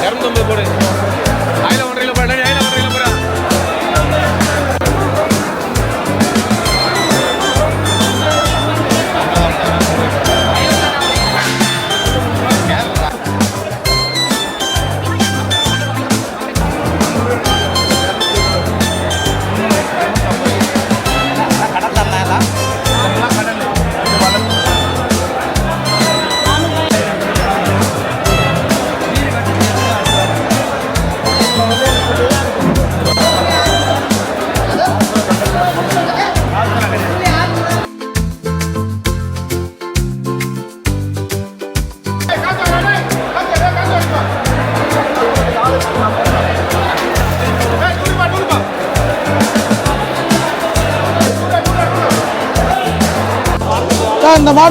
இரநூறு இரநூத்தம்பது நூற்றம்பது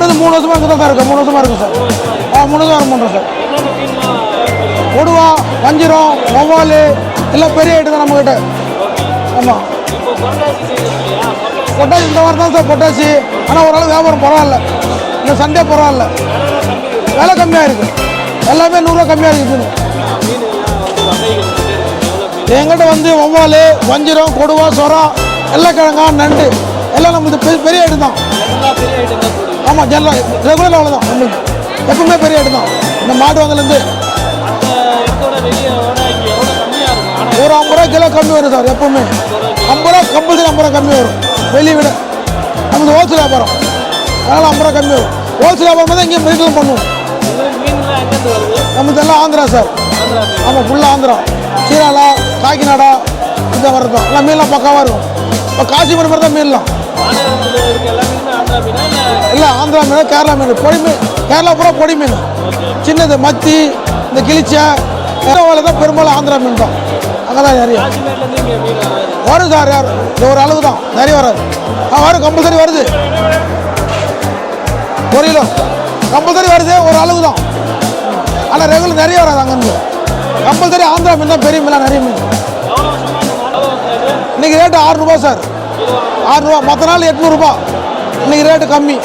அடுத்து மூணு வருஷமாக இங்கே தான் சார் மூணு வருஷமாக இருக்கு சார். ஆ மூணு வருஷம் மூணு சார். கொடுவா வஞ்சிரம் வவ்வால் எல்லாம் பெரிய ஐட்டம் தான் நம்மக்கிட்ட ஆமாம் பொட்டாசி இந்த வாரம் தான் சார் பொட்டாசி ஆனால் ஓரளவு வியாபாரம் பரவாயில்ல. இந்த சண்டே பரவாயில்ல. விலை கம்மியாக இருக்குது எல்லாமே நூறுரூவா கம்மியாக இருக்குது. எங்கிட்ட வந்து வவ்வால் வஞ்சிரம் கொடுவா சொரா எல்லக்கிழங்கா நண்டு. எல்லாம் நம்மளுக்கு பெரிய பெரிய ஐட்டம் தான். ஆமாம் ஜென்ரல் ரெகுலர் அவ்வளோதான் நம்மளுக்கு எப்பவுமே பெரிய இடம் தான் இந்த மாட்டு வாங்கலேருந்து ஒரு ஐம்பது ரூபா கிலோ கம்மி வரும் சார் எப்பவுமே. ஐம்பது ரூபா கம்பல்சரி ஐம்பது ரூபா கம்மி வரும். வெளியே விட. நமக்கு ஹோல்சேல் வியாபாரம். அதனால் ஐம்பது ரூபா கம்மி வரும். ஹோல்சேல் வியாபாரம் தான் இங்கே ரீட்டில் பண்ணுவோம். நமக்கு எல்லாம் ஆந்திரா சார். ஆமாம் ஃபுல்லாக ஆந்திரா. சீராலா காக்கிநாடா இந்த வர்றது தான். எல்லாம் மீன்லாம் பக்காவாக இருக்கும். இப்போ காசிமரம் மாதிரி தான் மீன்லாம். இல்லை ஆந்திரா மீன் கேரளா மீன் பொடி மீன். கேரளா பூரா பொடி மீன். சின்னது மத்தி இந்த கிளிச்சை கேரளாவில் தான் பெரும்பாலும் ஆந்திரா மீன் தான். அங்கே தான் நிறைய. வரும் சார் யார்? இது ஒரு அளவு தான் நிறைய வராது. ஆ வரும். கம்பல்சரி வருது. ஒரு கிலோ. கம்பல்சரி வருது. ஒரு அளவு தான் ஆனால் ரெகுலர் நிறைய வராது அங்கேருந்து கம்பல்சரி ஆந்திரா மீன் தான் பெரிய மீனாக நிறைய மீன். இன்னைக்கு ரேட்டு ஆறுரூபா சார். ஆறுரூவா மற்ற நாள் எட்நூறுபா இன்னைக்கு ரேட்டு கம்மி.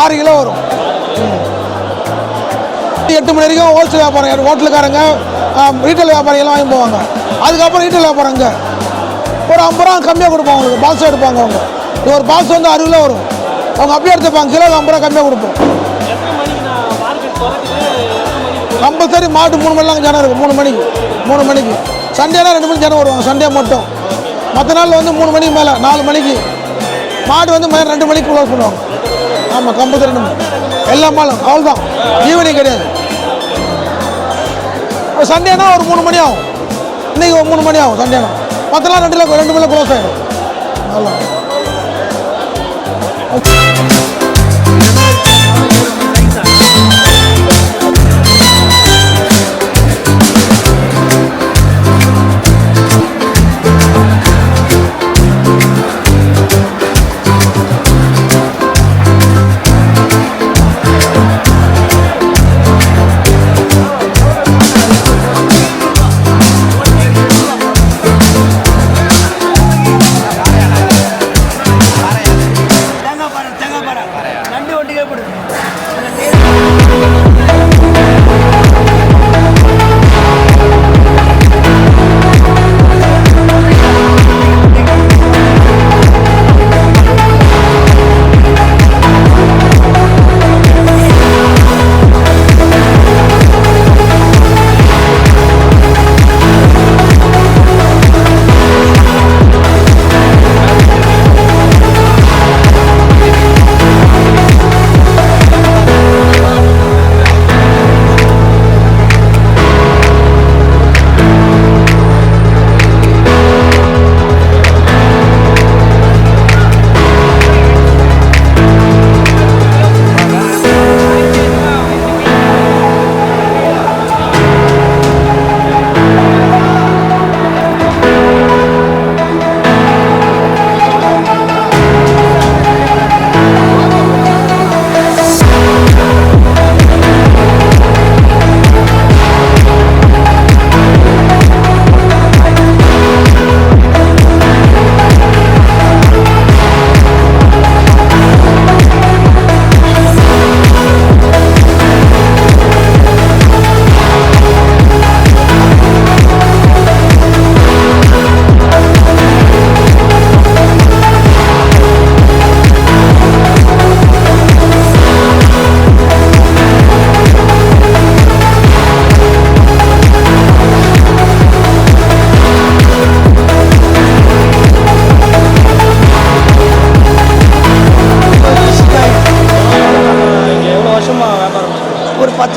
ஆறு கிலோ வரும். எட்டு மணி வரைக்கும் ஹோல்சேல் வியாபாரம். ஹோட்டலுக்காரங்க ரீட்டைல் வியாபாரிகள் வாங்கி போவாங்க. அதுக்கப்புறம் ரீட்டைல் வியாபாரம் இங்கே ஒரு ஐம்பது ரூபா கம்மியாக கொடுப்போம் அவங்களுக்கு. பால்ஸ் எடுப்பாங்க அவங்க. இது ஒரு பாக்ஸ் வந்து அறுபது கிலோ வரும். அவங்க அப்படியே எடுத்துப்பாங்க. கிலோ ஐம்பது ரூபா கம்மியாக கொடுப்போம். கம்பல்சரி மாட்டு மூணு மணிலாம் ஜனம் இருக்கும். மூணு மணிக்கு. மூணு மணிக்கு. சண்டேனா ரெண்டு மணி ஜனம் வருவாங்க. சண்டே மட்டும். மற்ற நாளில் வந்து மூணு மணிக்கு மேலே நாலு மணிக்கு. மாடு வந்து மேலே ரெண்டு மணிக்கு க்ளோஸ் பண்ணுவாங்க. ஆமாம் கம்பத்து ரெண்டு மணி எல்லா மாலும் அவ்வளோதான் ஈவினிங் கிடையாது. சண்டேனா ஒரு மூணு மணி ஆகும். இன்னைக்கு ஒரு மூணு மணி ஆகும் சண்டேனா மற்ற நாள் ரெண்டு ரெண்டு மணி க்ளோஸ் ஆகிடும் நல்லா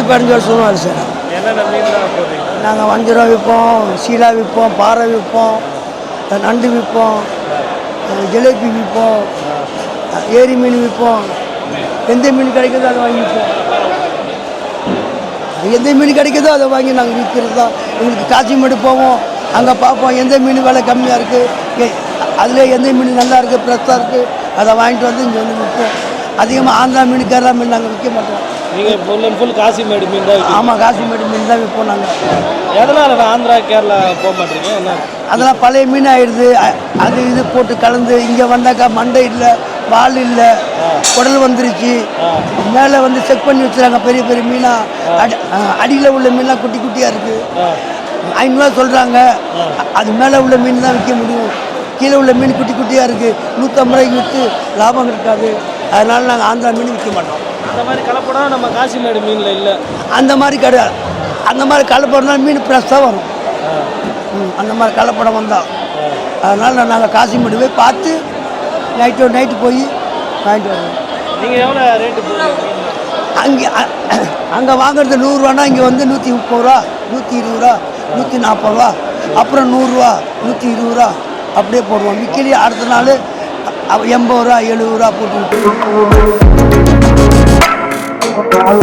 பதினஞ்சு வருஷமா வேலை செய்கிறோம் என்னென்ன மீன்லாம் போடுறீங்க நாங்கள் வஞ்சரம் விற்போம் சீலா விற்போம் பாறை விற்போம் நண்டு விற்போம் ஜிலேபி விற்போம் ஏரி மீன் விற்போம். எந்த மீன் கிடைக்குதோ அதை வாங்கி விற்போம். எந்த மீன் கிடைக்குதோ அதை வாங்கி நாங்கள் விற்கிறது தான். எங்களுக்கு காசிமேடு போவோம். அங்கே பார்ப்போம் எந்த மீன் விலை கம்மியாக இருக்குது அதில் எந்த மீன் நல்லா இருக்குது ஃப்ரெஷ்ஷாக இருக்குது அதை வாங்கிட்டு வந்து இங்கே வந்து விற்போம். அதிகமாக ஆந்திரா மீன் கேரளா மீன் நாங்கள் விற்க மாட்டோம். நீங்கள் ஃபுல் அண்ட் ஃபுல் காசிமேடு மீன் தான் ஆமாம் காசிமேடு மீன் தான் விற்போம் நாங்கள் எதனால் ஆந்திரா கேரளா போக மாட்டீங்க? என்ன? அதெல்லாம் பழைய மீன் ஆயிடுது. அ- அது இது போட்டு கலந்து இங்கே வந்தாக்கா மண்டை இல்லை வால் இல்லை குடல் வந்துருச்சு. மேலே வந்து செக் பண்ணி வச்சுறாங்க பெரிய பெரிய மீனாக அடி அடியில் உள்ள மீன்லாம் குட்டி குட்டியாக இருக்குது ஐநூறுவா சொல்கிறாங்க அது மேலே உள்ள மீன் தான் விற்க முடியும். கீழே உள்ள மீன் குட்டி குட்டியாக இருக்குது நூற்றம்பது ரூபாய்க்கு விற்று லாபம் இருக்காது. அதனால் நாங்கள் ஆந்திரா மீன் விற்க மாட்டோம். அந்த மாதிரி கலப்படம் நம்ம காசிமேடு மீனில் இல்லை. அந்த மாதிரி கிடையாது அந்த மாதிரி கலப்படம் மீன் ஃப்ரெஷ்ஷாக வரும். அந்த மாதிரி கலப்படம் வந்தால் அதனால் நாங்கள் காசிமேடு போய் பார்த்து நைட்டு நைட்டு போய் வாங்கிட்டு வருவோம் நீங்கள் எவ்வளோ ரேட்டு அங்கே அங்கே வாங்குறது நூறுரூவானா இங்கே வந்து நூற்றி முப்பது ரூபா நூற்றி இருபது ரூபா நூற்றி நாற்பது ரூபா அப்புறம் நூறுரூவா நூற்றி இருபது ரூபா அப்படியே போடுவோம். விக்கிலி அடுத்த நாள் எண்பது ரூபா எழுபது ரூபா போட்டு ஆ,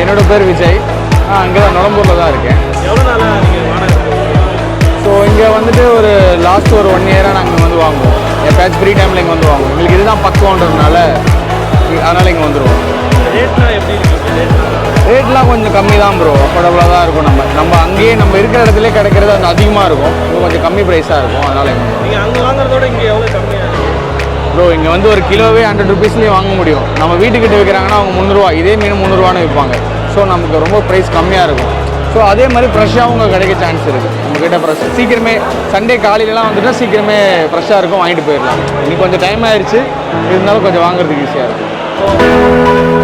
என்னோட பேர் விஜய். நான் அங்கே தான் நுழம்பூரில் தான் இருக்கேன் ஸோ இங்கே வந்துட்டு ஒரு லாஸ்ட் ஒரு ஒன் இயராக நாங்கள் வந்து வாங்குவோம். எப்பயாச்சும் ஃப்ரீ டைமில் இங்கே வந்து வாங்குவோம். எங்களுக்கு இதுதான் பக்குவன்றதுனால அதனால இங்கே வந்துடுவோம் ரேட்லாம் எப்படி இருக்குது ரேட்லாம் கொஞ்சம் கம்மி தான் ப்ரோ அஃபோர்டபுளாக தான் இருக்கும் நம்ம. நம்ம அங்கேயே நம்ம இருக்கிற இடத்துல கிடைக்கிறது அது அதிகமாக இருக்கும். இது கொஞ்சம் கம்மி ப்ரைஸாக இருக்கும். அதனால இங்கே நீங்கள் அங்கே வாங்குறதோட இங்கே எவ்வளோ கம்மியாக ப்ரோ இங்கே வந்து ஒரு கிலோவே ஹண்ட்ரட் ருபீஸ்லேயே வாங்க முடியும். நம்ம வீட்டுக்கிட்ட விற்கிறாங்கன்னா அவங்க முந்நூறுரூவா இதே மீன் முந்நூறுவான்னு விற்பாங்க. ஸோ நமக்கு ரொம்ப ப்ரைஸ் கம்மியாக இருக்கும். ஸோ அதே மாதிரி ஃப்ரெஷ்ஷாகவும் உங்க கிடைக்க சான்ஸ் இருக்குது நம்மக்கிட்ட ஃப்ரெஷ் சீக்கிரமே சண்டே காலையிலலாம் வந்துட்டால் சீக்கிரமே ஃப்ரெஷ்ஷாக இருக்கும். வாங்கிட்டு போயிடலாம். இன்னைக்கு கொஞ்சம் டைம் ஆயிடுச்சு இருந்தாலும் கொஞ்சம் வாங்குறதுக்கு ஈஸியாக இருக்கும். இது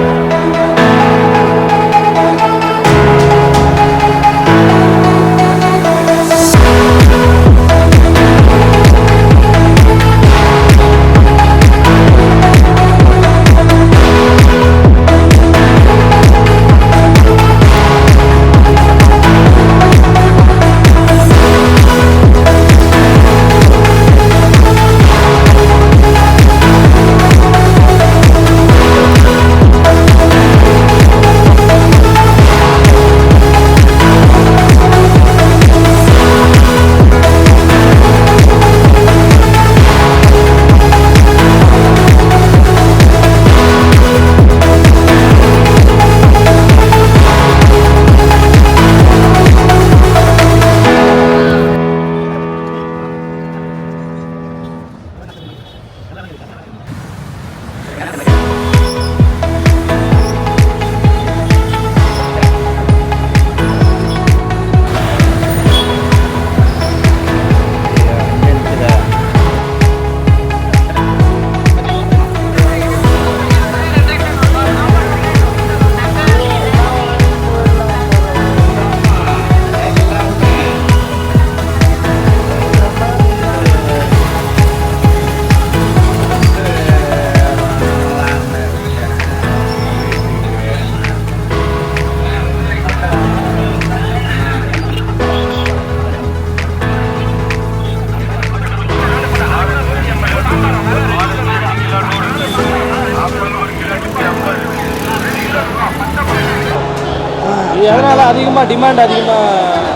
எதனால் அதிகமாக டிமாண்ட் அதிகமாக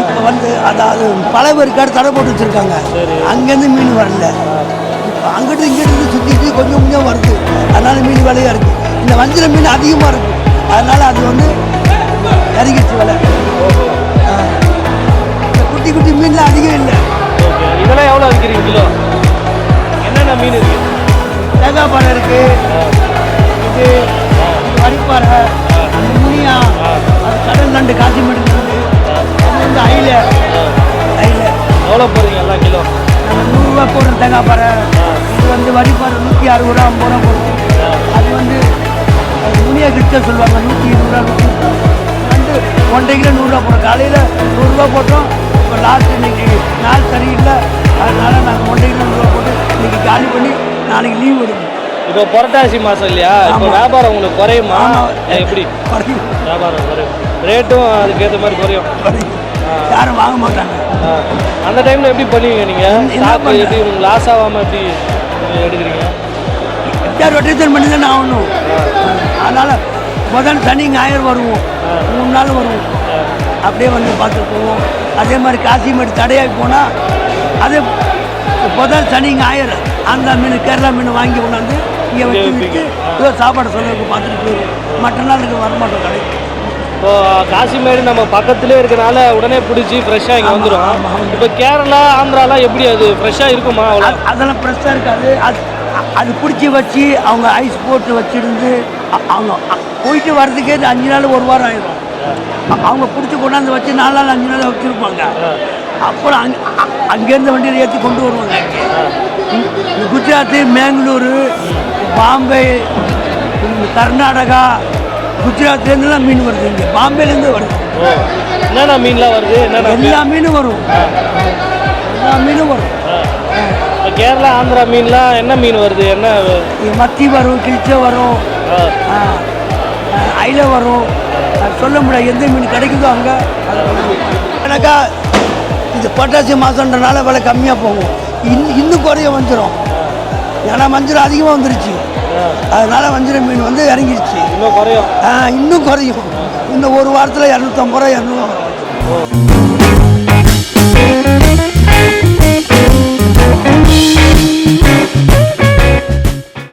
இப்போ வந்து அதாவது பல பேருக்காடு தடை போட்டு வச்சுருக்காங்க. அங்கேருந்து மீன் வரல. அங்கிட்டு இங்கிட்டு சுற்றிட்டு கொஞ்சம் கொஞ்சம் வருது. அதனால மீன் விலையாக இருக்குது இந்த வஞ்சிர மீன் அதிகமாக இருக்குது அதனால அது வந்து இறங்கிடுச்சு விலை. குட்டி குட்டி மீன்லாம் அதிகம் இல்லை. நூற்றி அறுபது ரூபா ஐம்பது ரூபா போடுது அது வந்து முனியா கிட்ட சொல்லுவாங்க நூற்றி இருபது ரூபா நூற்றி வந்து ஒன்றரை கிலோ நூறுரூவா போடுறோம் காலையில் நூறுரூவா போட்டோம். இப்போ லாஸ்ட் இன்னைக்கு நாள் சரியில்லை. அதனால நாங்கள் ஒன்றரை கிலோ நூறுரூவா போட்டு இன்னைக்கு காலி பண்ணி நாளைக்கு லீவ் விடுவோம். இப்போ புரட்டாசி மாதம் இல்லையா? இப்போ. வியாபாரம் உங்களுக்கு குறையுமா. எப்படி? குறையும். வியாபாரம் குறையும். ரேட்டும் அதுக்கேற்ற மாதிரி குறையும். யாரும் வாங்க மாட்டாங்க. அந்த டைமில் எப்படி பண்ணுவீங்க நீங்கள்? எப்படி லாஸ் ஆகாமல் எப்படி எடுக்கிறீங்க? எப்படியா ரொட்டேஷன் பண்ணி தானே ஆகணும் அதனால் முதல் சனி ஞாயிறு வருவோம். மூணு நாள் வருவோம். அப்படியே வந்து பார்த்துட்டு போவோம். அதே மாதிரி காசிமேடு தடையாகி போனால் அது முதல் சனி ஞாயிறு. அந்த மீன் கேரளா மீன் வாங்கி கொண்டாந்து இங்கே வச்சு விற்று ஏதோ சாப்பாடு சொல்லுறதுக்கு பார்த்துட்டு போயிடுவோம். மற்ற நாளுக்கு வரமாட்டோம் கடைக்கு. இப்போ காசிமேடு நம்ம பக்கத்துலேயே இருக்கனால உடனே பிடிச்சி ஃப்ரெஷ்ஷாக இங்கே வந்துடும் இப்போ கேரளா ஆந்திராலாம் எப்படி அது? ஃப்ரெஷ்ஷாக இருக்குமா அதெல்லாம் ஃப்ரெஷ்ஷாக இருக்காது. அது அது பிடிச்சி வச்சு அவங்க ஐஸ் போட்டு வச்சிருந்து அவங்க போயிட்டு வர்றதுக்கே அஞ்சு நாள் ஒரு வாரம் ஆயிடும் அவங்க பிடிச்சி கொண்டாந்து வச்சு நாலு நாள் அஞ்சு நாள் வச்சுருப்பாங்க. அப்புறம் அங்கே அங்கேருந்து வண்டியில் ஏற்றி கொண்டு வருவாங்க. குஜராத்து மேங்களூரு பாம்பே கர்நாடகா குஜராத்லேருந்துலாம் மீன் வருது. இங்கே பாம்பேலேருந்து வருது. என்னென்ன மீன்லாம் வருது? எல்லா மீனும் வரும். எல்லா மீனும் வரும். கேரளா ஆந்திரா மீன்லாம் என்ன மீன் வருது? என்ன மத்தி வரும் கிழிச்ச வரும் அயில வரும். சொல்ல முடியாது எந்த மீன் கிடைக்குதோ அங்கே. எனக்கா இது பொட்டாசி மாதன்றனால விலை கம்மியாக போகும். இன்னும் இன்னும் குறைய வந்துடும் ஏன்னா மஞ்சள் அதிகமாக வந்துருச்சு. அதனால வஞ்சிர மீன் வந்து இறங்கிடுச்சு இன்னும் குறையும். ஆ, இன்னும் குறையும். இன்னும் ஒரு வாரத்தில் இரநூத்தம்பது ரூபா இரநூறுவா வரும்